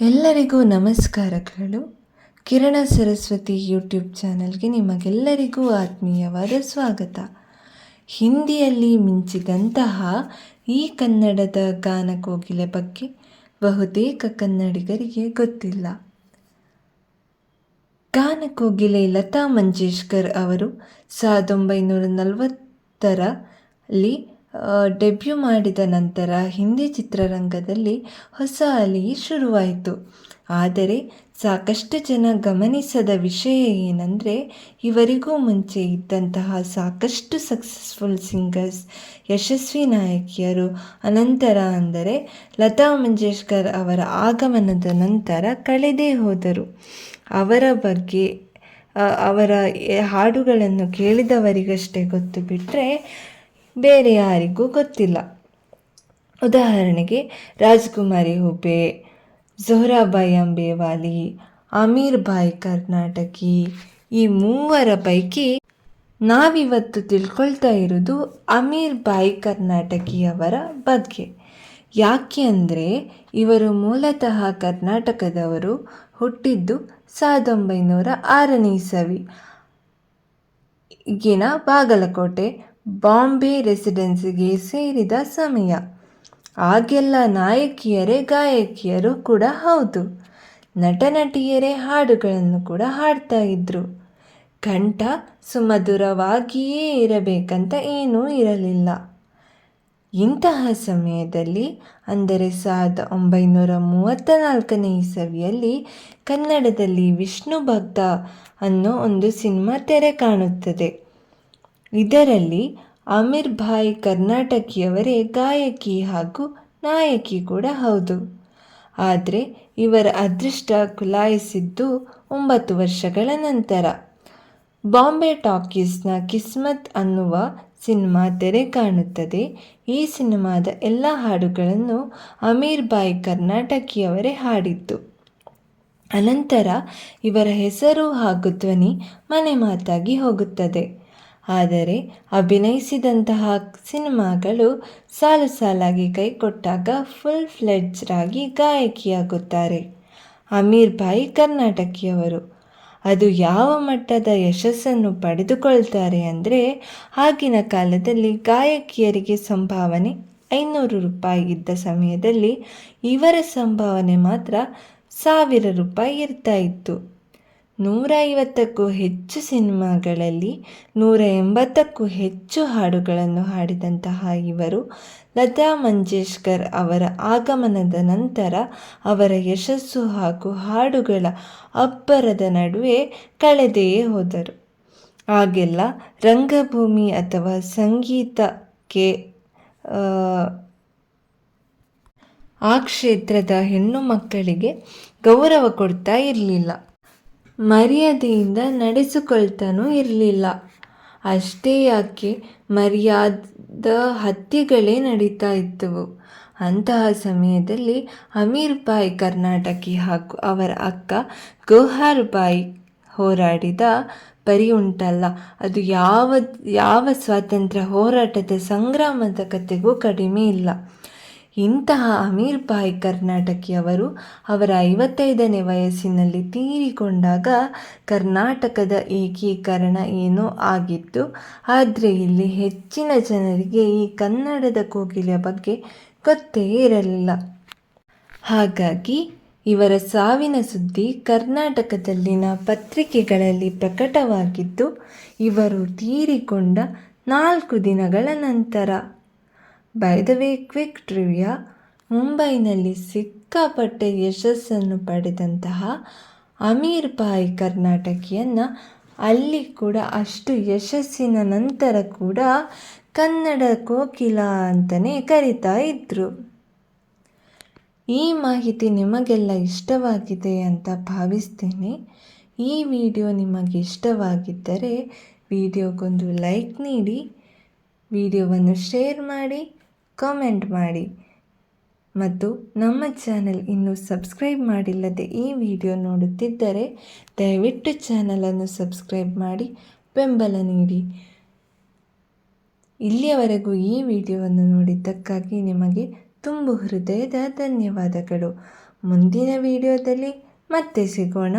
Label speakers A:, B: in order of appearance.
A: ಎಲ್ಲರಿಗೂ ನಮಸ್ಕಾರಗಳು. ಕಿರಣ ಸರಸ್ವತಿ ಯೂಟ್ಯೂಬ್ ಚಾನಲ್ಗೆ ನಿಮಗೆಲ್ಲರಿಗೂ ಆತ್ಮೀಯವಾದ ಸ್ವಾಗತ. ಹಿಂದಿಯಲ್ಲಿ ಮಿಂಚಿದಂತಹ ಈ ಕನ್ನಡದ ಗಾನಕೋಗಿಲೆ ಬಗ್ಗೆ ಬಹುತೇಕ ಕನ್ನಡಿಗರಿಗೆ ಗೊತ್ತಿಲ್ಲ. ಗಾನಕೋಗಿಲೆ ಲತಾ ಮಂಜೇಶ್ಕರ್ ಅವರು ಸಾವಿರದ ಒಂಬೈನೂರ ನಲವತ್ತರಲ್ಲಿ ಡೆಬ್ಯೂ ಮಾಡಿದ ನಂತರ ಹಿಂದಿ ಚಿತ್ರರಂಗದಲ್ಲಿ ಹೊಸ ಅಲಿ ಶುರುವಾಯಿತು. ಆದರೆ ಸಾಕಷ್ಟು ಜನ ಗಮನಿಸದ ವಿಷಯ ಏನಂದರೆ, ಇವರಿಗೂ ಮುಂಚೆ ಇದ್ದಂತಹ ಸಾಕಷ್ಟು ಸಕ್ಸಸ್ಫುಲ್ ಸಿಂಗರ್ಸ್ ಯಶಸ್ವಿ ನಾಯಕಿಯರು ಅನಂತರ ಅಂದರೆ ಲತಾ ಮಂಜೇಶ್ಕರ್ ಅವರ ಆಗಮನದ ನಂತರ ಕಳೆದೇ ಹೋದರು. ಅವರ ಬಗ್ಗೆ ಅವರ ಹಾಡುಗಳನ್ನು ಕೇಳಿದವರಿಗಷ್ಟೇ ಗೊತ್ತು ಬಿಟ್ಟರೆ ಬೇರೆ ಯಾರಿಗೂ ಗೊತ್ತಿಲ್ಲ. ಉದಾಹರಣೆಗೆ ರಾಜ್ಕುಮಾರಿ ಹುಬೆ ಜೊಹ್ರಾಬಾಯಿ ಅಂಬೇವಾಲಿ, ಅಮೀರ್ ಬಾಯಿ ಕರ್ನಾಟಕಿ ಈ ಮೂವರ ಪೈಕಿ ನಾವಿವತ್ತು ತಿಳ್ಕೊಳ್ತಾ ಇರೋದು ಅಮೀರ್ ಬಾಯಿ ಕರ್ನಾಟಕಿಯವರ ಬಗ್ಗೆ. ಯಾಕೆ ಅಂದರೆ ಇವರು ಮೂಲತಃ ಕರ್ನಾಟಕದವರು, ಹುಟ್ಟಿದ್ದು ಸಾವಿರದ ಒಂಬೈನೂರ ಆರನೇ ಸವಿ ಈಗಿನ ಬಾಗಲಕೋಟೆ ಬಾಂಬೆ ರೆಸಿಡೆನ್ಸಿಗೆ ಸೇರಿದ ಸಮಯ. ಆಗೆಲ್ಲ ನಾಯಕಿಯರೇ ಗಾಯಕಿಯರು ಕೂಡ ಹೌದು. ನಟ ನಟಿಯರೇ ಹಾಡುಗಳನ್ನು ಕೂಡ ಹಾಡ್ತಾ ಇದ್ರು. ಕಂಠ ಸುಮಧುರವಾಗಿಯೇ ಇರಬೇಕಂತ ಏನೂ ಇರಲಿಲ್ಲ. ಇಂತಹ ಸಮಯದಲ್ಲಿ, ಅಂದರೆ ಸಾವಿರದ ಒಂಬೈನೂರ ಮೂವತ್ತ ನಾಲ್ಕನೇ ಇಸವಿಯಲ್ಲಿ, ಕನ್ನಡದಲ್ಲಿ ವಿಷ್ಣು ಭಕ್ತ ಅನ್ನೋ ಒಂದು ಸಿನಿಮಾ ತೆರೆ ಕಾಣುತ್ತದೆ. ಇದರಲ್ಲಿ ಅಮೀರ್ ಭಾಯ್ ಕರ್ನಾಟಕಿಯವರೇ ಗಾಯಕಿ ಹಾಗೂ ನಾಯಕಿ ಕೂಡ ಹೌದು. ಆದರೆ ಇವರ ಅದೃಷ್ಟ ಕುಲಾಯಿಸಿದ್ದು ಒಂಬತ್ತು ವರ್ಷಗಳ ನಂತರ. ಬಾಂಬೆ ಟಾಕೀಸ್ನ ಕಿಸ್ಮತ್ ಅನ್ನುವ ಸಿನಿಮಾ ತೆರೆ ಕಾಣುತ್ತದೆ. ಈ ಸಿನಿಮಾದ ಎಲ್ಲ ಹಾಡುಗಳನ್ನು ಅಮೀರ್ ಬಾಯ್ ಕರ್ನಾಟಕಿಯವರೇ ಹಾಡಿದ್ದು. ಅನಂತರ ಇವರ ಹೆಸರು ಹಾಗೂ ಧ್ವನಿ ಮನೆ ಮಾತಾಗಿ ಹೋಗುತ್ತದೆ. ಆದರೆ ಅಭಿನಯಿಸಿದಂತಹ ಸಿನಿಮಾಗಳು ಸಾಲು ಸಾಲಾಗಿ ಕೈಕೊಟ್ಟಾಗ ಫುಲ್ ಫ್ಲೆಡ್ಜ್ರಾಗಿ ಗಾಯಕಿಯಾಗುತ್ತಾರೆ. ಅಮೀರ್ ಭಾಯಿ ಕರ್ನಾಟಕಿಯವರು. ಅದು ಯಾವ ಮಟ್ಟದ ಯಶಸ್ಸನ್ನು ಪಡೆದುಕೊಳ್ತಾರೆ ಅಂದರೆ ಆಗಿನ ಕಾಲದಲ್ಲಿ ಗಾಯಕಿಯರಿಗೆ ಸಂಭಾವನೆ ಐನೂರು ರೂಪಾಯಿ ಇದ್ದ ಸಮಯದಲ್ಲಿ ಇವರ ಸಂಭಾವನೆ ಮಾತ್ರ ಸಾವಿರ ರೂಪಾಯಿ ಇರ್ತಾ ಇತ್ತು. ನೂರ ಐವತ್ತಕ್ಕೂ ಹೆಚ್ಚು ಸಿನಿಮಾಗಳಲ್ಲಿ ನೂರ ಎಂಬತ್ತಕ್ಕೂ ಹೆಚ್ಚು ಹಾಡುಗಳನ್ನು ಹಾಡಿದಂತಹ ಇವರು ಲತಾ ಮಂಜೇಶ್ಕರ್ ಅವರ ಆಗಮನದ ನಂತರ ಅವರ ಯಶಸ್ಸು ಹಾಗೂ ಹಾಡುಗಳ ಅಬ್ಬರದ ನಡುವೆ ಕಳೆದೆಯೇ ಹೋದರು. ಆಗೆಲ್ಲ ರಂಗಭೂಮಿ ಅಥವಾ ಸಂಗೀತಕ್ಕೆ ಆ ಕ್ಷೇತ್ರದ ಹೆಣ್ಣು ಮಕ್ಕಳಿಗೆ ಗೌರವ ಕೊಡ್ತಾ ಇರಲಿಲ್ಲ. ಮರ್ಯಾದೆಯಿಂದ ನಡೆಸಿಕೊಳ್ತಾನೂ ಇರಲಿಲ್ಲ. ಅಷ್ಟೇ ಯಾಕೆ ಮರ್ಯಾದ ಹತ್ಯೆಗಳೇ ನಡೀತಾ ಇದ್ದವು. ಅಂತಹ ಸಮಯದಲ್ಲಿ ಅಮೀರ್ ಬಾಯಿ ಕರ್ನಾಟಕಿ ಹಾಗೂ ಅವರ ಅಕ್ಕ ಗೋಹಾರ್ ಬಾಯಿ ಹೋರಾಡಿದ ಪರಿ ಉಂಟಲ್ಲ ಅದು ಯಾವ ಯಾವ ಸ್ವಾತಂತ್ರ್ಯ ಹೋರಾಟದ ಸಂಗ್ರಾಮದ ಕಥೆಗೂ ಕಡಿಮೆ ಇಲ್ಲ. ಇಂತಹ ಅಮೀರ್ ಭಾಯ್ ಕರ್ನಾಟಕಿಯವರು ಅವರ ಐವತ್ತೈದನೇ ವಯಸ್ಸಿನಲ್ಲಿ ತೀರಿಕೊಂಡಾಗ ಕರ್ನಾಟಕದ ಏಕೀಕರಣ ಏನೋ ಆಗಿತ್ತು. ಆದರೆ ಇಲ್ಲಿ ಹೆಚ್ಚಿನ ಜನರಿಗೆ ಈ ಕನ್ನಡದ ಕೋಗಿಲೆಯ ಬಗ್ಗೆ ಗೊತ್ತೇ ಇರಲಿಲ್ಲ. ಹಾಗಾಗಿ ಇವರ ಸಾವಿನ ಸುದ್ದಿ ಕರ್ನಾಟಕದಲ್ಲಿನ ಪತ್ರಿಕೆಗಳಲ್ಲಿ ಪ್ರಕಟವಾಗಿದ್ದು, ಇವರು ತೀರಿಕೊಂಡ ನಾಲ್ಕು ದಿನಗಳ ನಂತರ by the way quick trivia ಮುಂಬೈನಲ್ಲಿ ಸಿಕ್ಕಾಪಟ್ಟೆ ಯಶಸ್ಸನ್ನು ಪಡೆದಂತಹ ಅಮೀರ್ ಬಾಯ್ ಕರ್ನಾಟಕಿಯನ್ನು ಅಲ್ಲಿ ಕೂಡ ಅಷ್ಟು ಯಶಸ್ಸಿನ ನಂತರ ಕೂಡ ಕನ್ನಡ ಕೋಕಿಲ ಅಂತಲೇ ಕರಿತಾ ಇದ್ದರು ಈ ಮಾಹಿತಿ ನಿಮಗೆಲ್ಲ ಇಷ್ಟವಾಗಿದೆ ಅಂತ ಭಾವಿಸ್ತೇನೆ. ಈ ವಿಡಿಯೋ ನಿಮಗೆ ಇಷ್ಟವಾಗಿದ್ದರೆ ವಿಡಿಯೋಗೊಂದು ಲೈಕ್ ನೀಡಿ, ವಿಡಿಯೋವನ್ನು ಶೇರ್ ಮಾಡಿ ಕಾಮೆಂಟ್ ಮಾಡಿ. ಮತ್ತು ನಮ್ಮ ಚಾನೆಲ್ ಇನ್ನೂ ಸಬ್ಸ್ಕ್ರೈಬ್ ಮಾಡಿಲ್ಲದೆ ಈ ವಿಡಿಯೋ ನೋಡುತ್ತಿದ್ದರೆ ದಯವಿಟ್ಟು ಚಾನಲನ್ನು ಸಬ್ಸ್ಕ್ರೈಬ್ ಮಾಡಿ, ಬೆಂಬಲ ನೀಡಿ. ಇಲ್ಲಿಯವರೆಗೂ ಈ ವಿಡಿಯೋವನ್ನು ನೋಡಿದ್ದಕ್ಕಾಗಿ ನಿಮಗೆ ತುಂಬು ಹೃದಯದ ಧನ್ಯವಾದಗಳು. ಮುಂದಿನ ವಿಡಿಯೋದಲ್ಲಿ ಮತ್ತೆ ಸಿಗೋಣ.